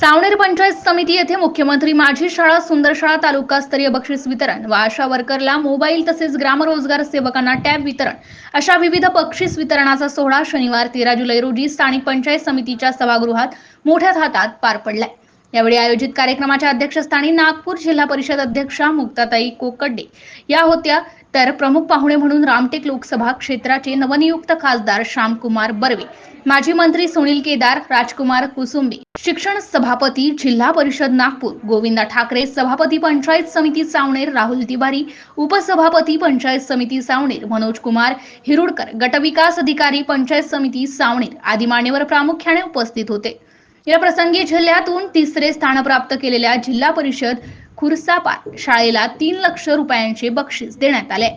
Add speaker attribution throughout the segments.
Speaker 1: सावनेर पंचायत समिती येथे मुख्यमंत्री माझी शाळा सुंदर शाळा तालुकास्तरीय बक्षीस वितरण व आशा वर्करला मोबाईल तसेच ग्रामरोजगार सेवकांना टॅब वितरण अशा विविध बक्षीस वितरणाचा सोहळा शनिवार तेरा जुलै रोजी स्थानिक पंचायत समितीच्या सभागृहात मोठ्या थाटात पार पडलाय. यावेळी आयोजित कार्यक्रमाच्या अध्यक्षस्थानी नागपूर जिल्हा परिषद अध्यक्षा मुक्ताताई कोकडे या होत्या तर प्रमुख पाहुणे म्हणून रामटेक लोकसभा क्षेत्राचे नवनियुक्त खासदार श्यामकुमार बर्वे. माजी मंत्री सुनील केदार राजकुमार कुसुंबे. शिक्षण सभापती जिल्हा परिषद नागपूर. गोविंदा ठाकरे सभापती पंचायत समिती सावनेर राहुल तिवारी उपसभापती पंचायत समिती सावनेर मनोज कुमार हिरुडकर गटविकास अधिकारी पंचायत समिती सावनेर आदी मान्यवर प्रामुख्याने उपस्थित होते. या प्रसंगी जिल्ह्यातून तिसरे स्थान प्राप्त केलेल्या जिल्हा परिषद खुर्सापार शाळेला तीन लक्ष रुपयांचे बक्षीस देण्यात आले.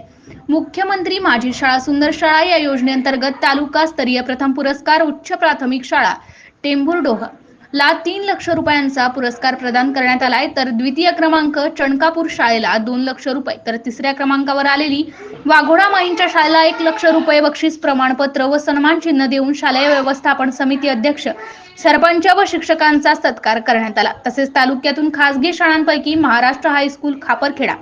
Speaker 1: मुख्यमंत्री माझी शाळा सुंदर शाळा या योजनेअंतर्गत तालुका स्तरीय प्रथम पुरस्कार उच्च प्राथमिक शाळा टेंभुर्डोह ला तीन लक्ष रुपयांचा पुरस्कार प्रदान करण्यात आलाय. तर द्वितीय क्रमांक चणकापूर शाळेला दोन लक्ष रुपये. तर तिसऱ्या क्रमांकावर आलेली वाघोडा माईंच्या शाळेला एक लक्ष रुपये बक्षीस प्रमाणपत्र व सन्मान चिन्ह देऊन शालेय व्यवस्थापन समिती अध्यक्ष सरपंच व शिक्षकांचा सत्कार करण्यात आला. तसेच तालुक्यातून खासगी शाळांपैकी महाराष्ट्र हायस्कूल खापरखेडा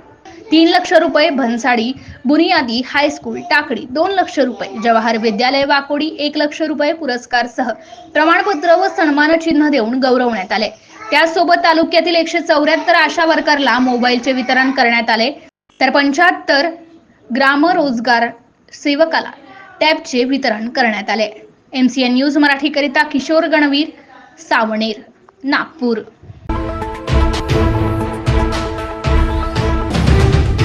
Speaker 1: तीन लक्ष रुपये भन्साडी बुनियादी हायस्कूल टाकडी दोन लक्ष रुपये जवाहर विद्यालय वाकोडी एक लक्ष रुपये पुरस्कार सह प्रमाणपत्र व सन्मान चिन्ह देऊन गौरवण्यात आले. त्याचसोबत तालुक्यातील एकशे चौऱ्याहत्तर आशा वर्करला मोबाईलचे वितरण करण्यात आले. तर पंच्याहत्तर ग्राम रोजगार सेवकाला टॅबचे वितरण करण्यात आले. एम सी एन न्यूज मराठीकरिता किशोर गणवीर सावणेर नागपूर.